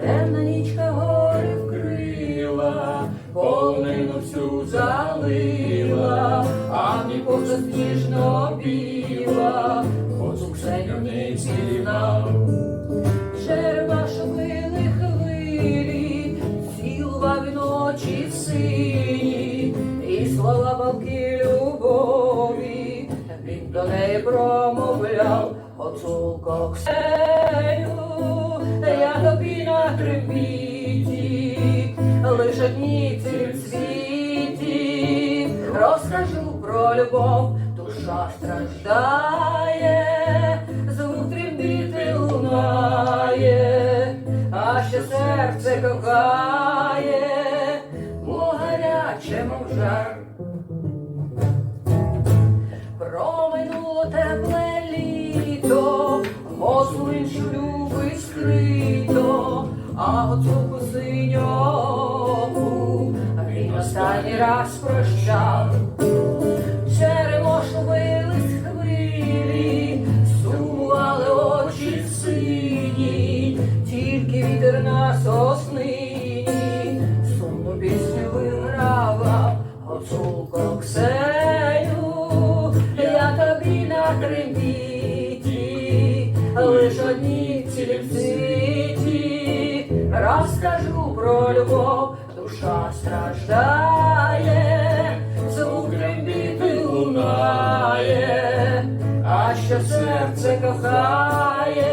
Темна нічка гори вкрила, полонину всю залила, а мені поза сніжно біла, хоцу Ксеню не пізнав. Жереба шумили хвилі, цілував він очі сині, і слова балки любові, він до неї промовляв, оцулко Ксеню, я тобі на трембіті, лише дні в світі, розкажу про любов, душа страждає, звук лунає, а ще серце кохає, мов гаряче, мов жар. Проминуло тепле літо, госу іншу любить скрито, а гуцулку синьоку він останній раз прощав. Черемош бились хвилі, сумували очі сині, тільки вітер на соснині, сумну пісню вигравав, гуцулко Ксеню, я тобі на трембіті, лиш одні цілім розкажу про любов, душа страждає, звук трембіти лунає, а що серце кохає.